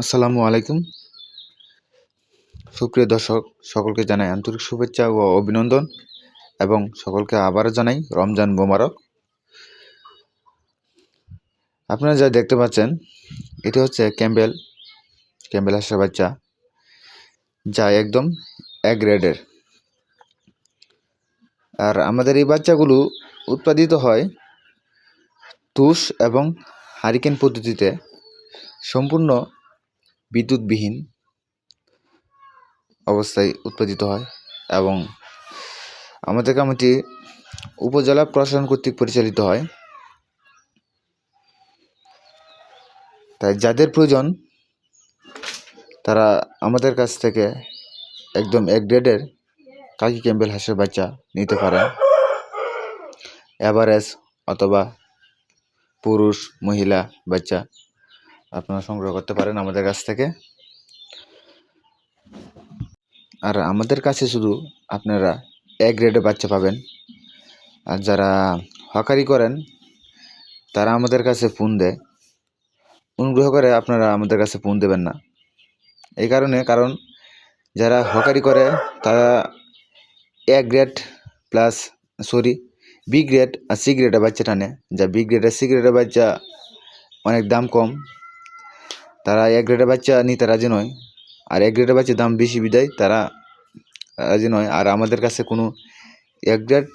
আসসালামু আলাইকুম। সুপ্রিয় দর্শক, সকলকে জানাই আন্তরিক শুভেচ্ছা ও অভিনন্দন এবং সকলকে আবারও জানাই রমজান মোবারক। আপনারা যা দেখতে পাচ্ছেন, এটি হচ্ছে ক্যাম্বেল ক্যাম্বেল হাঁসের বাচ্চা, যা একদম এক গ্রেডের। আর আমাদের এই বাচ্চাগুলো উৎপাদিত হয় তুষ এবং হারিকেন পদ্ধতিতে। সম্পূর্ণ বিদ্যুৎবিহীন অবস্থায় উৎপাদিত হয় এবং আমাদের গ্রামটি উপজেলা প্রশাসন কর্তৃক পরিচালিত হয়। তাই যাদের প্রয়োজন, তারা আমাদের কাছ থেকে একদম এক গ্রেডের কাকি ক্যাম্বেল হাঁসের বাচ্চা নিতে পারে অ্যাভারেজ অথবা পুরুষ, মহিলা বাচ্চা আপনারা সংগ্রহ করতে পারেন আমাদের কাছ থেকে। আর আমাদের কাছে শুধু আপনারা এক গ্রেডের বাচ্চা পাবেন। আর যারা হকারি করেন, তারা আমাদের কাছে ফোন দেয়। অনুগ্রহ করে আপনারা আমাদের কাছে ফোন দেবেন না। এই কারণে, কারণ যারা হকারি করে, তারা A grade plus sorry B grade R C গ্রেডের বাচ্চা টানে। যা বি গ্রেড আর সি গ্রেডের বাচ্চা অনেক দাম কম। তারা এক গ্রেডের বাচ্চা নিতে রাজি নয়। আর এক গ্রেডের বাচ্চার দাম বেশি বিদায়, তারা রাজি নয়। আর আমাদের কাছে কোনো এক গ্রেড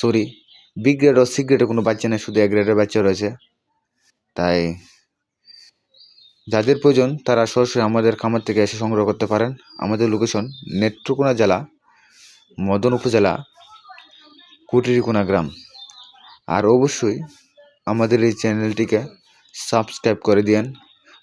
সরি বি গ্রেড ও সি গ্রেডের কোনো বাচ্চা নেই, শুধু এক গ্রেডের বাচ্চা রয়েছে। তাই যাদের প্রয়োজন, তারা সরাসরি আমাদের খামার থেকে এসে সংগ্রহ করতে পারেন। আমাদের লোকেশন নেত্রকোনা জেলা, মদন উপজেলা, কুটিরিকোনা গ্রাম। আর অবশ্যই আমাদের এই চ্যানেলটিকে সাবস্ক্রাইব করে দিয়েন।